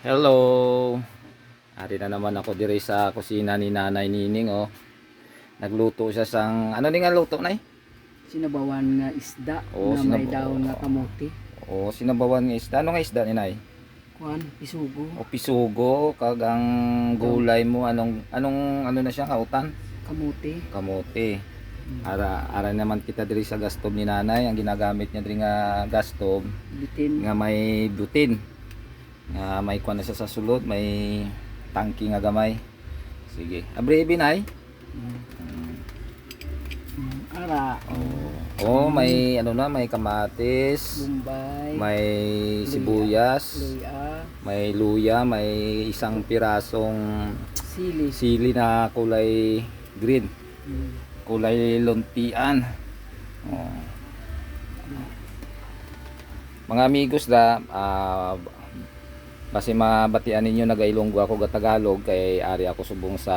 Hello. Ari na naman ako dire sa kusina ni Nanay Nining oh. Nagluto siya sang ano ni nga luto nay? sinabawan nga isda Oo, na may sinab- daw nga kamote. O sinabawan nga isda. Ano nga isda ni Nay? Kuan, isugo, O pisugo kag ang gulay mo anong anong ano na siya kautan? kamote. Kamote. Ara ara naman kita diri sa gastob ni Nanay. Ang ginagamit niya diri nga gastob Bitin. nga may butin. Nga may kuan na siya sa sulod, may tangki nga gamay. Sige. Abre binay. Mm, Ara, Oh, may ano na, may kamatis, Bombay, may sibuyas, luya, may luya, may isang pirasong sili. sili na kulay green, Mm. kulay luntian. Oh. Mga amigos da, ah, basi mabatian ninyo nagailonggo ako ga Tagalog kay ari ako subong sa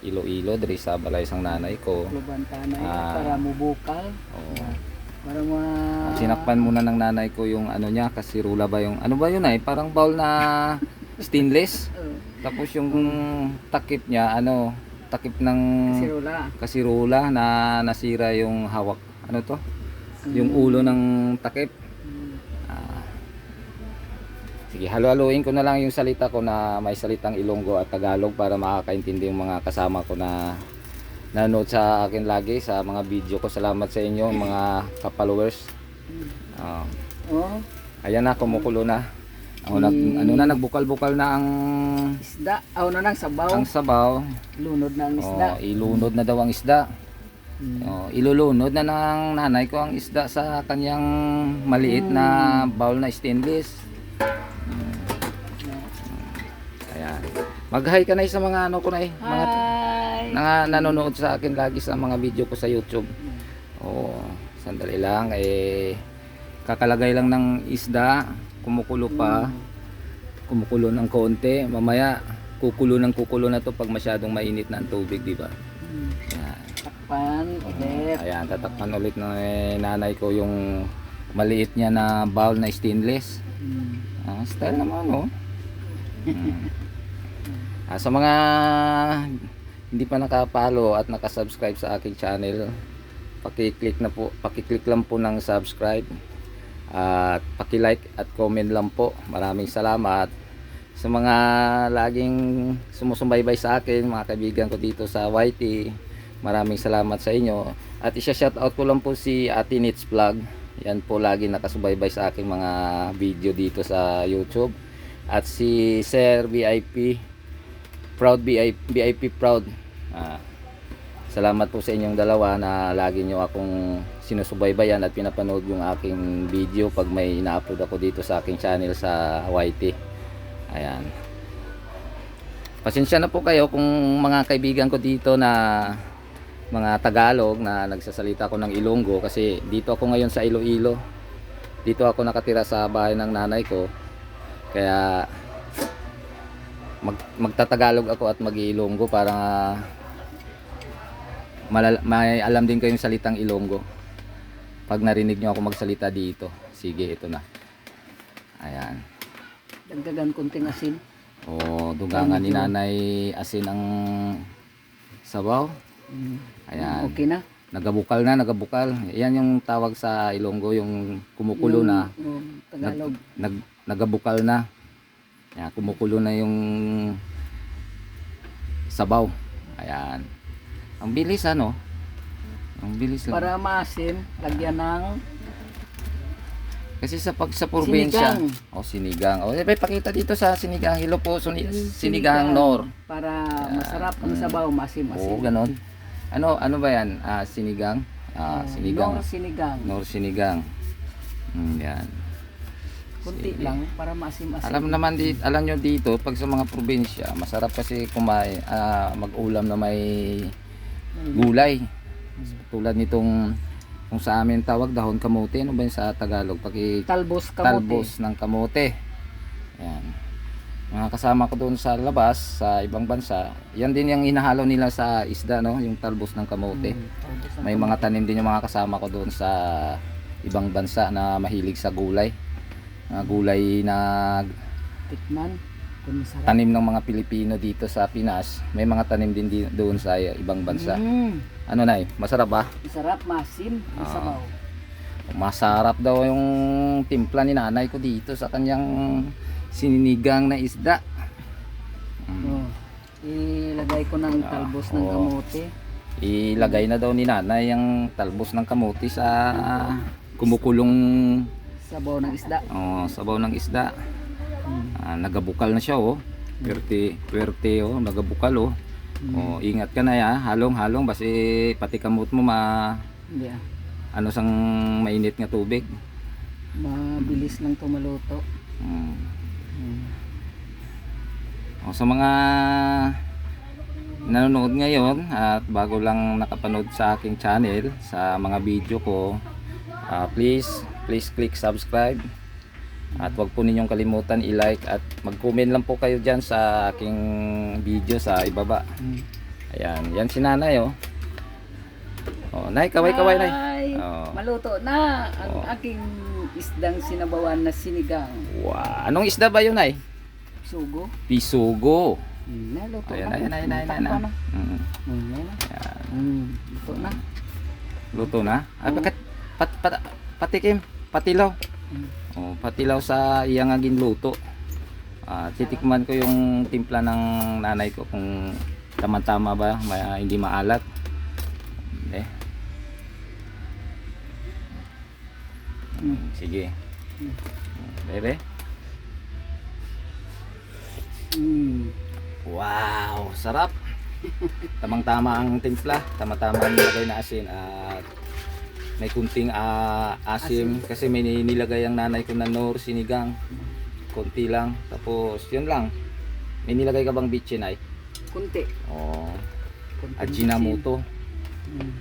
Iloilo diri sa balay sang nanay ko. Luban tanay Ah. para mubukal. Oh. Para ma Sinakpan muna ng nanay ko yung ano niya, kasirula ba yung, ano ba yun ay, parang bowl na stainless. Tapos yung takip niya, ano, takip ng kasirula. kasirula na nasira yung hawak, ano to? Yung ulo ng takip. Mm. Sige, halo-haloin ko na lang yung salita ko na may salitang Ilonggo at Tagalog para makakaintindi yung mga kasama ko na nanood sa akin lagi sa mga video ko. Salamat sa inyo mga ka-followers. Ah. Oh, Ayan na, kumukulo na. Ako nag, Mm. ano na, nagbukal-bukal na ang, isda. Aw na nang sabaw. ang sabaw. Lunod na ang isda. Oh, ilunod na daw ang isda. Mm. Oh, ilulunod na ng nanay ko ang isda sa kanyang maliit na bowl na stainless. Mag-hi ka na sa mga ano ko na eh. Mga Hi. na, nanonood sa akin lagi sa mga video ko sa YouTube. Oo, sandali lang eh kakalagay lang ng isda, kumukulo pa. Kumukulo ng konti, mamaya kukulo ng kukulo na to pag masyadong mainit na ang tubig, di ba? Ayan. Takpan ulit. Ayan, tatakpan ulit ng eh, nanay ko yung maliit niya na bowl na stainless. Mm. Ah, style naman, oh. Mm. Ah, sa mga hindi pa nakapalo at nakasubscribe sa aking channel, paki-click na po, paki-click lang po ng subscribe at paki-like at comment lang po. Maraming salamat sa mga laging sumusubaybay sa akin, mga kaibigan ko dito sa YT. Maraming salamat sa inyo. At isa-shoutout ko lang po si Ate Nits Vlog. Yan po lagi nakasubaybay sa aking mga video dito sa YouTube. At si Sir VIP Proud VIP, Proud. Ah, salamat po sa inyong dalawa na lagi nyo akong sinusubaybayan at pinapanood yung aking video pag may ina-upload ako dito sa aking channel sa YT. Ayan. Pasensya na po kayo kung mga kaibigan ko dito na mga Tagalog na nagsasalita ako ng Ilonggo kasi dito ako ngayon sa Iloilo. Dito ako nakatira sa bahay ng nanay ko. Kaya mag, magtatagalog ako at mag-iilonggo para malala- may alam din kayong salitang Ilonggo. Pag narinig nyo ako magsalita dito. Sige, ito na. Ayan. Dagdagan konting asin. O, dugangan ni nanay asin ang sabaw. Mm. Ayan. Okay na. Nagabukal na, nagabukal. Yan yung tawag sa Ilonggo, yung kumukulo na. Yung Tagalog. nag nagabukal na. Ayan, kumukulo na yung sabaw. Ayan. Ang bilis ano? Ang bilis lang. Para maasim, lagyan ng Kasi sa pag sa probinsya, Sinigang. oh sinigang. Oh, eh, pakita dito sa sinigang. Hello po, suni, sinigang. sinigang nor. para masarap ang sabaw, Oo, maasim-asim. ganon. Ano ano ba 'yan? Ah, sinigang. Ah, sinigang. Nor sinigang. Nor sinigang. Mm, yan. Kunti Sige. lang para maasim-asim. Alam naman di, alam nyo dito pag sa mga probinsya, masarap kasi kumain ah, mag-ulam na may gulay. Tulad nitong kung sa amin tawag dahon kamote, ano ba yun sa Tagalog? Paki Talbos kamote. talbos ng kamote. Yan. Mga kasama ko doon sa labas, sa ibang bansa, yan din yung inahalo nila sa isda, no? Yung talbos ng kamote. Mm, talbos ng May mga tanim din yung mga kasama ko doon sa ibang bansa na mahilig sa gulay. Mga gulay na tikman. Kung masarap. tanim ng mga Pilipino dito sa Pinas. May mga tanim din di- doon sa ibang bansa. Mm, Ano nay? Masarap ba? masarap, masim, ang Ah. sabaw. Masarap daw yung timpla ni nanay ko dito sa kanyang sininigang na isda. Mm. Oh. Ilagay ko ng talbos ng oo. kamote. Ilagay na daw ni nanay yung talbos ng kamuti sa kumukulong Sabaw ng isda. oh, sabaw ng isda. Mm. Ah, nagabukal na siya oh. Pwerte, pwerte oh, nagabukal oh. Oh, ingat ka na ya, halong-halong basi pati kamot mo ma Hindi ah. ano sang mainit nga tubig. Mabilis lang tumaluto. Mm. Mm. O, sa mga nanonood ngayon at bago lang nakapanood sa aking channel sa mga video ko ah, please please click subscribe at wag po ninyong kalimutan i-like at mag-comment lang po kayo dyan sa aking video sa ibaba Mm. ayan yan si nanay oh oh nay kaway kaway nay Ay, Oo. maluto na ang Oo. aking isdang sinabawan na sinigang. wow anong isda ba yun nay Sugo. pisugo Mm, naluto ayan na. ayan ayan ayan, ayan. na. Mm, Mm, ayan. Mm, luto na. Luto na? Oo. bakit? Pat, pat, patikim, patilaw. Mm. Oh, patilaw sa iyang aging luto. Ah, titikman ko yung timpla ng nanay ko kung tama-tama ba, ma- hindi maalat. Eh. Mm. Sige. Mm. Bebe. Mm. Wow, sarap. Tamang-tama ang timpla, tama-tama ang nilagay na asin at may kunting ah, asim kasi may nilagay ang nanay ko na nor sinigang. Konti lang. Tapos yun lang. May nilagay ka bang bitchin ay? Kunti. Oh, Kunti Ajinomoto. Mm.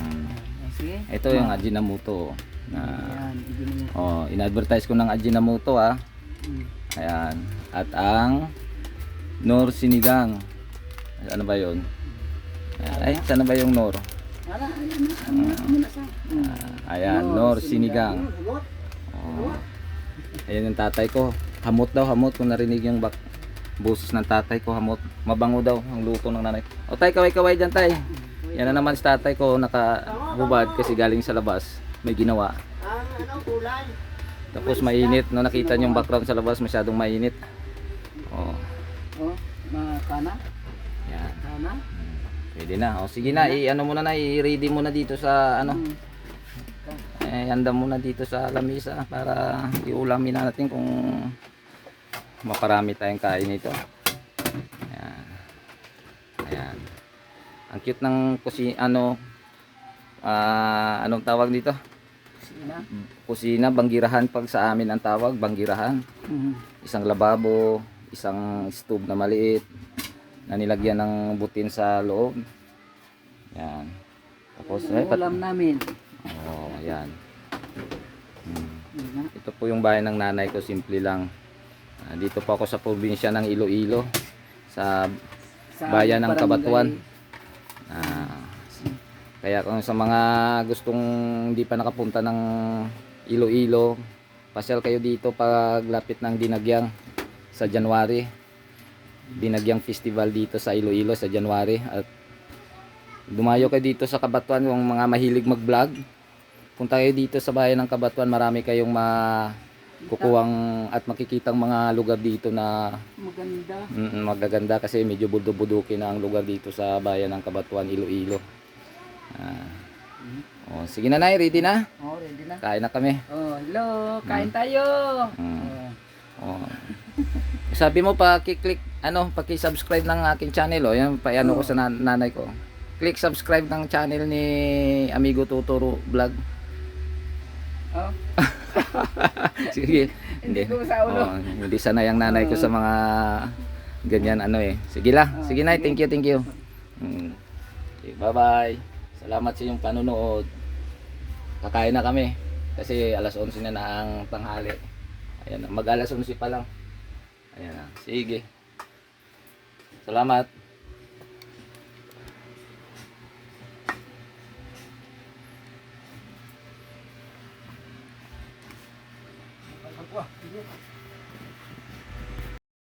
Mm. Sige. Ito yung Ajinomoto na Yan, ibigin mo. oh, in-advertise ko ng Ajinomoto ah. Mm. Ayan. At ang Nor Sinigang. Ano ba yun? Ayan. Ay, sana ba yung Nor? Mm. Ayan, Nor Sinigang. Oh. Ayan yung tatay ko. Hamot daw, hamot. Kung narinig yung bak boses ng tatay ko, hamot. Mabango daw ang luto ng nanay. O tay, kaway-kaway dyan tay. Yan na naman si tatay ko nakahubad kasi galing sa labas. May ginawa. Tapos mainit. No, nakita niyo yung background sa labas, masyadong mainit. Oh, Oh, makana. yan. Kana. Pwede na. O sige na, i-ano mo na na, i-ready mo na dito sa ano. Mm. Eh, handa muna dito sa lamisa para iulamin na natin kung maparami tayong kain nito. Ayan. Ayan. Ang cute ng kusi ano ah anong tawag dito? Sina. Kusina, banggirahan pag sa amin ang tawag, banggirahan. Mm. Isang lababo, isang stove na maliit na nilagyan ng butin sa loob. Yan. Tapos eh, pat- Ulam namin. Oh, ayan. Hmm. Na. Ito po yung bahay ng nanay ko, simple lang. Ah, dito po ako sa probinsya ng Iloilo, sa Sa Bayan ng. Kabatuan. ah, kaya kung sa mga gustong hindi pa nakapunta ng Iloilo, pasyal kayo dito paglapit ng Dinagyang sa January. Dinagyang Festival dito sa Iloilo sa January at dumayo kayo dito sa Kabatuan yung mga mahilig mag-vlog. Punta kayo dito sa bayan ng Kabatuan, marami kayong makukuhang at makikitang mga lugar dito na Maganda. mm, magaganda kasi medyo buldo-budukin na ang lugar dito sa bayan ng Kabatuan, Iloilo. Ah. Oh, sige na Nay, ready na? Oh, ready na. Kain na kami. Oh, hello. Kain tayo. Mm. Oh. Oh. Sabi mo pa click ano, paki-subscribe ng aking channel oh. Yan pa ano ko sa nan- nanay ko. Click subscribe ng channel ni Amigo Tuturo Vlog. Oh. Sige. Hindi ko sa ulo. Oh, hindi sanay ang nanay ko sa mga ganyan ano eh. Sige lang. Oh, Sige na, thank you, thank you. Mm. Okay, bye-bye. Salamat sa iyong panonood. Kakain na kami kasi alas 11 na na ang tanghali. Ayan, mag alas 11 pa lang. Ayan na. Sige. Salamat. Pagwa. Sige.